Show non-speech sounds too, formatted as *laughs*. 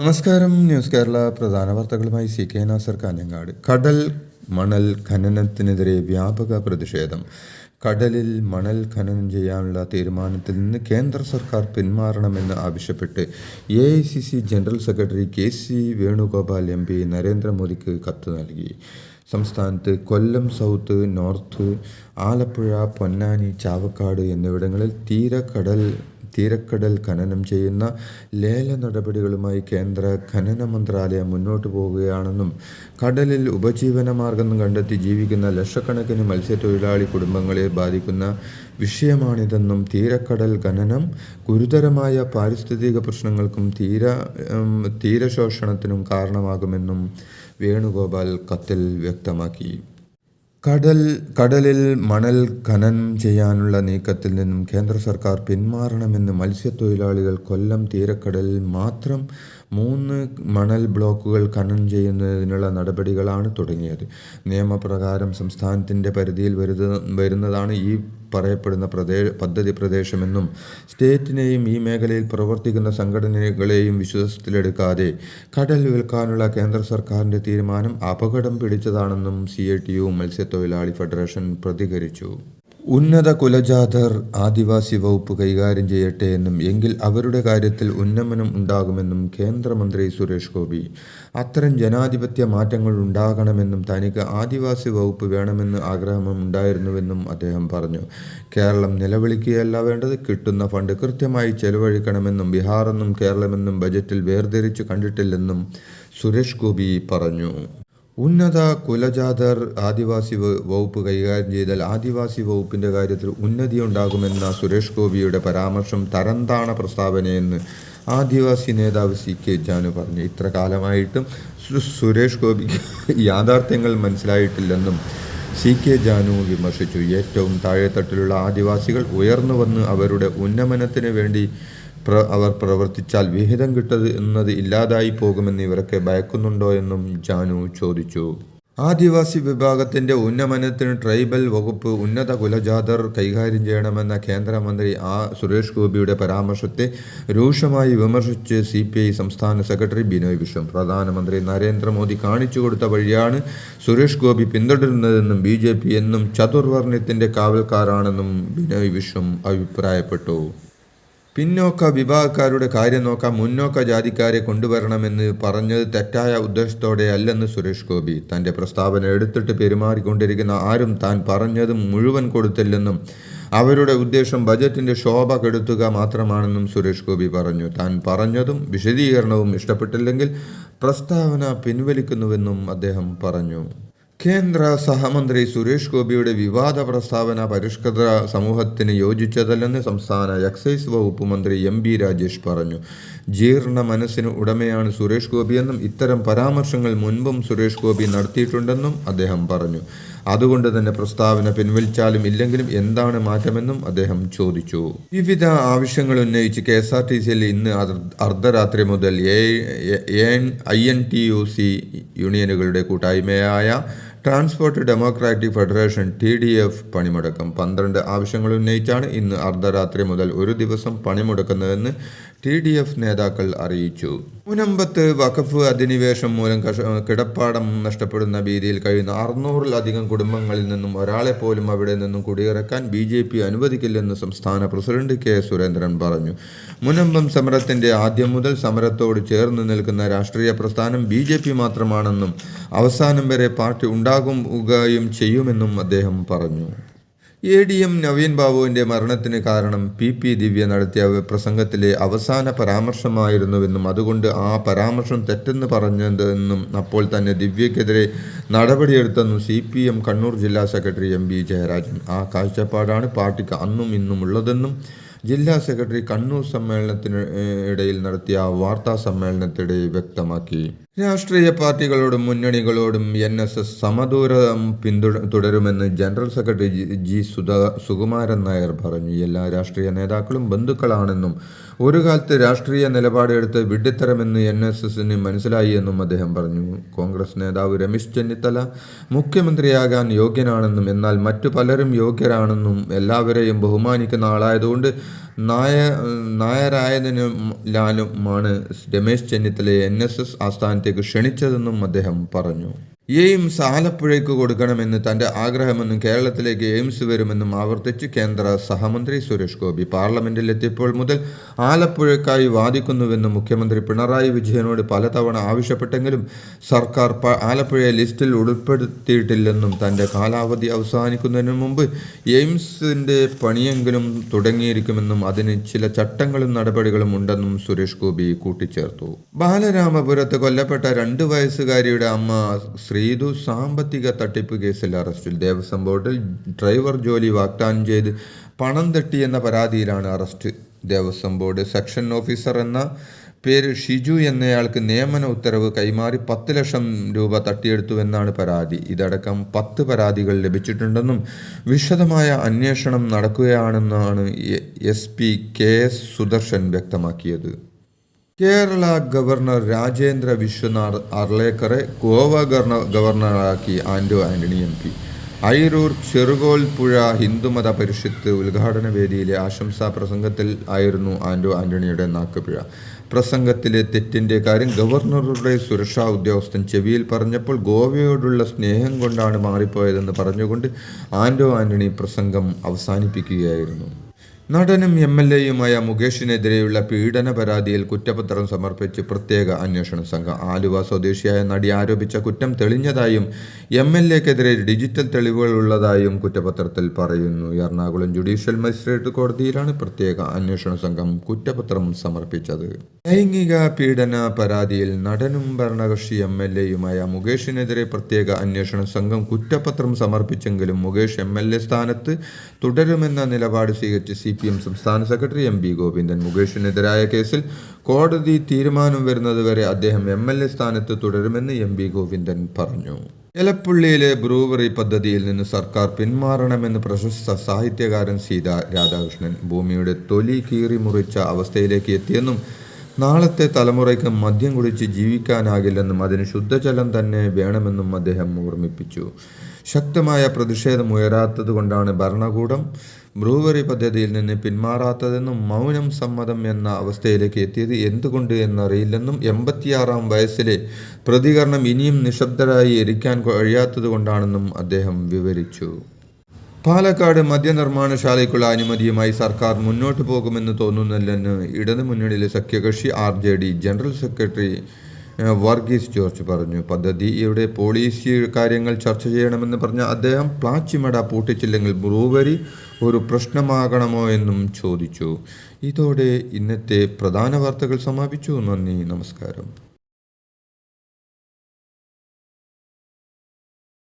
നമസ്കാരം. ന്യൂസ് കേരള പ്രധാന വാർത്തകളുമായി സി കെ നാസർ കാഞ്ഞങ്ങാട്. കടൽ മണൽ ഖനനത്തിനെതിരെ വ്യാപക പ്രതിഷേധം. കടലിൽ മണൽ ഖനനം ചെയ്യാനുള്ള തീരുമാനത്തിൽ നിന്ന് കേന്ദ്ര സർക്കാർ പിന്മാറണമെന്ന് ആവശ്യപ്പെട്ട് A I C C general secretary K C Venugopal M P നരേന്ദ്രമോദിക്ക് കത്ത് നൽകി. സംസ്ഥാനത്ത് കൊല്ലം സൗത്ത് നോർത്ത് ആലപ്പുഴ പൊന്നാനി ചാവക്കാട് എന്നിവിടങ്ങളിൽ തീരക്കടൽ തീരക്കടൽ ഖനനം ചെയ്യുന്ന ലേല നടപടികളുമായി കേന്ദ്ര ഖനന മന്ത്രാലയം മുന്നോട്ട് പോവുകയാണെന്നും കടലിൽ ഉപജീവന മാർഗം കണ്ടെത്തി ജീവിക്കുന്ന ലക്ഷക്കണക്കിന് മത്സ്യത്തൊഴിലാളി കുടുംബങ്ങളെ ബാധിക്കുന്ന വിഷയമാണിതെന്നും തീരക്കടൽ ഖനനം ഗുരുതരമായ പാരിസ്ഥിതിക പ്രശ്നങ്ങൾക്കും തീര തീരശോഷണത്തിനും കാരണമാകുമെന്നും വേണുഗോപാൽ കത്തിൽ വ്യക്തമാക്കി. കടൽ കടലിൽ മണൽ ഖനനം ചെയ്യാനുള്ള നീക്കത്തിൽ നിന്നും കേന്ദ്ര സർക്കാർ പിന്മാറണമെന്ന് മത്സ്യത്തൊഴിലാളികൾ കൊല്ലം തീരക്കടലിൽ മാത്രം മൂന്ന് മണൽ ബ്ലോക്കുകൾ ഖനനം ചെയ്യുന്നതിനുള്ള നടപടികളാണ് തുടങ്ങിയത്. നിയമപ്രകാരം സംസ്ഥാനത്തിന്റെ പരിധിയിൽ വരുത വരുന്നതാണ് ഈ പറയപ്പെടുന്ന പ്രദേ പദ്ധതി പ്രദേശമെന്നും സ്റ്റേറ്റിനെയും ഈ മേഖലയിൽ പ്രവർത്തിക്കുന്ന സംഘടനകളെയും വിശ്വാസത്തിലെടുക്കാതെ കടൽ വിൽക്കാനുള്ള കേന്ദ്ര സർക്കാരിന്റെ തീരുമാനം അപകടം പിടിച്ചതാണെന്നും സി ഐ ടി യു മത്സ്യത്തൊഴിലാളി ഫെഡറേഷൻ പ്രതികരിച്ചു. ഉന്നത കുലജാതർ ആദിവാസി വകുപ്പ് കൈകാര്യം ചെയ്യട്ടെ എന്നും എങ്കിൽ അവരുടെ കാര്യത്തിൽ ഉന്നമനം ഉണ്ടാകുമെന്നും കേന്ദ്രമന്ത്രി സുരേഷ് ഗോപി. അത്തരം ജനാധിപത്യ മാറ്റങ്ങൾ ഉണ്ടാകണമെന്നും തനിക്ക് ആദിവാസി വകുപ്പ് വേണമെന്ന് ആഗ്രഹമുണ്ടായിരുന്നുവെന്നും അദ്ദേഹം പറഞ്ഞു. കേരളം നിലവിളിക്കുകയല്ല വേണ്ടത് കിട്ടുന്ന ഫണ്ട് കൃത്യമായി ചെലവഴിക്കണമെന്നും ബീഹാറെന്നും കേരളമെന്നും ബജറ്റിൽ വേർതിരിച്ച് കണ്ടിട്ടില്ലെന്നും സുരേഷ് ഗോപി പറഞ്ഞു. ഉന്നത കുലജാതർ ആദിവാസി വകുപ്പ് കൈകാര്യം ചെയ്താൽ ആദിവാസി വകുപ്പിന്റെ കാര്യത്തിൽ ഉന്നതി ഉണ്ടാകുമെന്ന സുരേഷ് ഗോപിയുടെ പരാമർശം തരംതാണ പ്രസ്താവനയെന്ന് ആദിവാസി നേതാവ് സി കെ ജാനു പറഞ്ഞു. ഇത്ര കാലമായിട്ടും സുരേഷ് ഗോപിക്ക് *laughs* യാഥാർത്ഥ്യങ്ങൾ മനസ്സിലായിട്ടില്ലെന്നും സി കെ ജാനു വിമർശിച്ചു. ഏറ്റവും താഴെത്തട്ടിലുള്ള ആദിവാസികൾ ഉയർന്നു വന്ന് അവരുടെ ഉന്നമനത്തിന് വേണ്ടി അവർ പ്രവർത്തിച്ചാൽ വിഹിതം കിട്ടത് എന്നത് ഇല്ലാതായി പോകുമെന്ന് ഇവരൊക്കെ ഭയക്കുന്നുണ്ടോ എന്നും ജാനു ചോദിച്ചു. ആദിവാസി വിഭാഗത്തിന്റെ ഉന്നമനത്തിന് ട്രൈബൽ വകുപ്പ് ഉന്നത കുലജാതർ കൈകാര്യം ചെയ്യണമെന്ന കേന്ദ്രമന്ത്രി ആ സുരേഷ് ഗോപിയുടെ പരാമർശത്തെ രൂക്ഷമായി വിമർശിച്ച് സി പി ഐ സംസ്ഥാന സെക്രട്ടറി ബിനോയ് വിശ്വം. പ്രധാനമന്ത്രി നരേന്ദ്രമോദി കാണിച്ചു കൊടുത്ത വഴിയാണ് Suresh Gopi പിന്തുടരുന്നതെന്നും B J P എന്നും ചതുർവർണത്തിന്റെ കാവൽക്കാരാണെന്നും ബിനോയ് വിശ്വം അഭിപ്രായപ്പെട്ടു. പിന്നോക്ക വിഭാഗക്കാരുടെ കാര്യം നോക്കാൻ മുന്നോക്ക ജാതിക്കാരെ കൊണ്ടുവരണമെന്ന് പറഞ്ഞത് തെറ്റായ ഉദ്ദേശത്തോടെ അല്ലെന്ന് സുരേഷ് ഗോപി. തന്റെ പ്രസ്താവന എടുത്തിട്ട് പെരുമാറിക്കൊണ്ടിരിക്കുന്ന ആരും താൻ പറഞ്ഞത് മുഴുവൻ കൊടുത്തില്ലെന്നും അവരുടെ ഉദ്ദേശം ബജറ്റിന്റെ ശോഭ കെടുത്തുക മാത്രമാണെന്നും സുരേഷ് ഗോപി പറഞ്ഞു. താൻ പറഞ്ഞതും വിശദീകരണവും ഇഷ്ടപ്പെട്ടില്ലെങ്കിൽ പ്രസ്താവന പിൻവലിക്കുന്നുവെന്നും അദ്ദേഹം പറഞ്ഞു. കേന്ദ്ര സഹമന്ത്രി സുരേഷ് ഗോപിയുടെ വിവാദ പ്രസ്താവന പരിഷ്കൃത സമൂഹത്തിന് യോജിച്ചതല്ലെന്ന് സംസ്ഥാന എക്സൈസ് വകുപ്പ് മന്ത്രി എം ബി രാജേഷ് പറഞ്ഞു. ജീർണ മനസ്സിന് ഉടമയാണ് സുരേഷ് ഗോപിയെന്നും ഇത്തരം പരാമർശങ്ങൾ മുൻപും സുരേഷ് ഗോപി നടത്തിയിട്ടുണ്ടെന്നും അദ്ദേഹം പറഞ്ഞു. അതുകൊണ്ട് തന്നെ പ്രസ്താവന പിൻവലിച്ചാലും ഇല്ലെങ്കിലും എന്താണ് മാറ്റമെന്നും അദ്ദേഹം ചോദിച്ചു. വിവിധ ആവശ്യങ്ങൾ ഉന്നയിച്ച് കെ എസ് ആർ ടി സിയിൽ ഇന്ന് അർദ്ധരാത്രി മുതൽ I N T U C യൂണിയനുകളുടെ കൂട്ടായ്മയായ transport democratic federation T D F പണിമുടക്കം. പന്ത്രണ്ട് ആവശ്യങ്ങൾ ഉന്നയിച്ചാണ് ഇന്ന് അർദ്ധരാത്രി മുതൽ ഒരു ദിവസം പണിമുടക്കുന്നതെന്ന് ടി ഡി എഫ് നേതാക്കൾ അറിയിച്ചു. മുനമ്പത്ത് വഖഫ് അധിനിവേശം മൂലം കിടപ്പാടം നഷ്ടപ്പെടുന്ന ഭീതിയിൽ കഴിയുന്ന അറുന്നൂറിലധികം കുടുംബങ്ങളിൽ നിന്നും ഒരാളെ പോലും അവിടെ നിന്നും കുടിയിറക്കാൻ ബി ജെ പി അനുവദിക്കില്ലെന്ന് സംസ്ഥാന പ്രസിഡന്റ് കെ സുരേന്ദ്രൻ പറഞ്ഞു. മുനമ്പം സമരത്തിന്റെ ആദ്യം മുതൽ സമരത്തോട് ചേർന്ന് നിൽക്കുന്ന രാഷ്ട്രീയ പ്രസ്ഥാനം ബി ജെ പി മാത്രമാണെന്നും അവസാനം വരെ പാർട്ടി ഉണ്ടാകുകയും ചെയ്യുമെന്നും അദ്ദേഹം പറഞ്ഞു. എ ഡി എം നവീൻ ബാബുവിന്റെ മരണത്തിന് കാരണം പി പി ദിവ്യ നടത്തിയ പ്രസംഗത്തിലെ അവസാന പരാമർശമായിരുന്നുവെന്നും അതുകൊണ്ട് ആ പരാമർശം തെറ്റെന്ന് പറഞ്ഞതെന്നും അപ്പോൾ തന്നെ ദിവ്യക്കെതിരെ നടപടിയെടുത്തെന്നും സി പി എം കണ്ണൂർ ജില്ലാ സെക്രട്ടറി എം ബി ജയരാജൻ. ആ കാഴ്ചപ്പാടാണ് പാർട്ടിക്ക് അന്നും ഇന്നും ഉള്ളതെന്നും ജില്ലാ സെക്രട്ടറി കണ്ണൂർ സമ്മേളനത്തിന് ഇടയിൽ നടത്തിയ വാർത്താ സമ്മേളനത്തിടെ വ്യക്തമാക്കി. രാഷ്ട്രീയ പാർട്ടികളോടും മുന്നണികളോടും എൻ എസ് എസ് സമദൂരം പിന്തുട തുടരുമെന്ന് ജനറൽ സെക്രട്ടറി ജി- സുധാ സുകുമാരൻ നായർ പറഞ്ഞു. എല്ലാ രാഷ്ട്രീയ നേതാക്കളും ബന്ധുക്കളാണെന്നും ഒരു കാലത്ത് രാഷ്ട്രീയ നിലപാടെടുത്ത് വിഡ്ഢിത്തരമെന്ന് എൻ എസ് എസിന് മനസ്സിലായി എന്നും അദ്ദേഹം പറഞ്ഞു. കോൺഗ്രസ് നേതാവ് രമേശ് ചെന്നിത്തല മുഖ്യമന്ത്രിയാകാൻ യോഗ്യനാണെന്നും എന്നാൽ മറ്റു പലരും യോഗ്യരാണെന്നും എല്ലാവരെയും ബഹുമാനിക്കുന്ന ആളായതുകൊണ്ട് നായ നായരായതിനാലുമാണ് രമേശ് ചെന്നിത്തലയെ എൻ എസ് എസ് ആസ്ഥാനത്തേക്ക് ക്ഷണിച്ചതെന്നും അദ്ദേഹം പറഞ്ഞു. എയിംസ് ആലപ്പുഴയ്ക്ക് കൊടുക്കണമെന്ന് തന്റെ ആഗ്രഹമെന്നും കേരളത്തിലേക്ക് എയിംസ് വരുമെന്നും ആവർത്തിച്ച് കേന്ദ്ര സഹമന്ത്രി സുരേഷ് ഗോപി പാർലമെന്റിൽ എത്തിയപ്പോൾ മുതൽ ആലപ്പുഴയ്ക്കായി വാദിക്കുന്നുവെന്നും മുഖ്യമന്ത്രി പിണറായി വിജയനോട് പലതവണ ആവശ്യപ്പെട്ടെങ്കിലും സർക്കാർ ആലപ്പുഴയെ ലിസ്റ്റിൽ ഉൾപ്പെടുത്തിയിട്ടില്ലെന്നും തന്റെ കാലാവധി അവസാനിക്കുന്നതിന് മുമ്പ് എയിംസിന്റെ പണിയെങ്കിലും തുടങ്ങിയിരിക്കുമെന്നും അതിന് ചില ചട്ടങ്ങളും നടപടികളും ഉണ്ടെന്നും സുരേഷ് ഗോപി കൂട്ടിച്ചേർത്തു. ബാലരാമപുരത്ത് കൊല്ലപ്പെട്ട രണ്ട് വയസ്സുകാരിയുടെ അമ്മ ശ്രീതു സാമ്പത്തിക തട്ടിപ്പ് കേസിൽ അറസ്റ്റിൽ. ദേവസ്വം ബോർഡിൽ ഡ്രൈവർ ജോലി വാഗ്ദാനം ചെയ്ത് പണം തട്ടിയെന്ന പരാതിയിലാണ് arrest. Devaswom board section officer എന്ന പേര് ഷിജു എന്നയാൾക്ക് നിയമന ഉത്തരവ് കൈമാറി പത്ത് ലക്ഷം രൂപ തട്ടിയെടുത്തുവെന്നാണ് പരാതി. ഇതടക്കം പത്ത് പരാതികൾ ലഭിച്ചിട്ടുണ്ടെന്നും വിശദമായ അന്വേഷണം നടക്കുകയാണെന്നാണ് S P K S Sudarshan വ്യക്തമാക്കിയത്. കേരള ഗവർണർ രാജേന്ദ്ര വിശ്വനാഥ് അർലേക്കറെ ഗോവ ഗവർണറാക്കി ആൻഡോ ആന്റണി എം പി. അയിരൂർ ചെറുകോൽപ്പുഴ ഹിന്ദുമത പരിഷത്ത് ഉദ്ഘാടന വേദിയിലെ ആശംസാ പ്രസംഗത്തിൽ ആയിരുന്നു ആൻഡോ ആന്റണിയുടെ നാക്കുപിഴ. പ്രസംഗത്തിലെ തെറ്റിന്റെ കാര്യം ഗവർണറുടെ സുരക്ഷാ ഉദ്യോഗസ്ഥൻ ചെവിയിൽ പറഞ്ഞപ്പോൾ ഗോവയോടുള്ള സ്നേഹം കൊണ്ടാണ് മാറിപ്പോയതെന്ന് പറഞ്ഞുകൊണ്ട് ആൻഡോ ആന്റണി പ്രസംഗം അവസാനിപ്പിക്കുകയായിരുന്നു. നടനും എം എൽ എയുമായ മുകേഷിനെതിരെയുള്ള പീഡന പരാതിയിൽ കുറ്റപത്രം സമർപ്പിച്ച് പ്രത്യേക അന്വേഷണ സംഘം ആലുവ സ്വദേശിയായ നടി ആരോപിച്ച കുറ്റം തെളിഞ്ഞതായും എം എൽ എക്കെതിരെ ഡിജിറ്റൽ തെളിവുകൾ ഉള്ളതായും കുറ്റപത്രത്തിൽ പറയുന്നു. എറണാകുളം ജുഡീഷ്യൽ മജിസ്ട്രേറ്റ് കോടതിയിലാണ് പ്രത്യേക അന്വേഷണ സംഘം കുറ്റപത്രം സമർപ്പിച്ചത്. ലൈംഗിക പീഡന പരാതിയിൽ നടനും ഭരണകക്ഷി എം എൽ എയുമായ മുകേഷിനെതിരെ പ്രത്യേക അന്വേഷണ സംഘം കുറ്റപത്രം സമർപ്പിച്ചെങ്കിലും മുകേഷ് എം എൽ എ സ്ഥാനത്ത് തുടരുമെന്ന നിലപാട് സ്വീകരിച്ച് സി പി എം സംസ്ഥാന സെക്രട്ടറി എം ബി ഗോവിന്ദൻ മുകേഷിനെതിരായ കേസിൽ കോടതി തീരുമാനം വരുന്നതുവരെ അദ്ദേഹം എം എൽ എ സ്ഥാനത്ത് തുടരുമെന്ന് എം ബി ഗോവിന്ദൻ പറഞ്ഞു. എലപ്പുള്ളിയിലെ ബ്രൂവറി പദ്ധതിയിൽ നിന്ന് സർക്കാർ പിന്മാറണമെന്ന് പ്രശസ്ത സാഹിത്യകാരൻ സീത രാധാകൃഷ്ണൻ ഭൂമിയുടെ തൊലി കീറി മുറിച്ച അവസ്ഥയിലേക്ക് എത്തിയെന്നും നാളത്തെ തലമുറയ്ക്ക് മദ്യം കുടിച്ച് ജീവിക്കാനാകില്ലെന്നും അതിന് ശുദ്ധജലം തന്നെ വേണമെന്നും അദ്ദേഹം ഓർമ്മിപ്പിച്ചു. ശക്തമായ പ്രതിഷേധം ഉയരാത്തത് കൊണ്ടാണ് ഭരണകൂടം ബ്രൂവറി പദ്ധതിയിൽ നിന്ന് പിന്മാറാത്തതെന്നും മൗനം സമ്മതം എന്ന അവസ്ഥയിലേക്ക് എത്തിയത് എന്തുകൊണ്ട് എന്നറിയില്ലെന്നും എൺപത്തിയാറാം വയസ്സിലെ പ്രതികരണം ഇനിയും നിശബ്ദരായി ഇരിക്കാൻ കഴിയാത്തത് കൊണ്ടാണെന്നും അദ്ദേഹം വിവരിച്ചു. പാലക്കാട് മദ്യനിർമ്മാണശാലയ്ക്കുള്ള അനുമതിയുമായി സർക്കാർ മുന്നോട്ട് പോകുമെന്ന് തോന്നുന്നില്ലെന്ന് ഇടതു മുന്നണിയിലെ സഖ്യകക്ഷി R J D general secretary Varghese George പറഞ്ഞു. പദ്ധതിയുടെ പോളിസി കാര്യങ്ങൾ ചർച്ച ചെയ്യണമെന്ന് പറഞ്ഞ അദ്ദേഹം പ്ലാച്ചിമട പൂട്ടിച്ചില്ലെങ്കിൽ ബ്രൂവറി ഒരു പ്രശ്നമാകണമോ എന്നും ചോദിച്ചു. ഇതോടെ ഇന്നത്തെ പ്രധാന വാർത്തകൾ സമാപിച്ചു. നന്ദി നമസ്കാരം.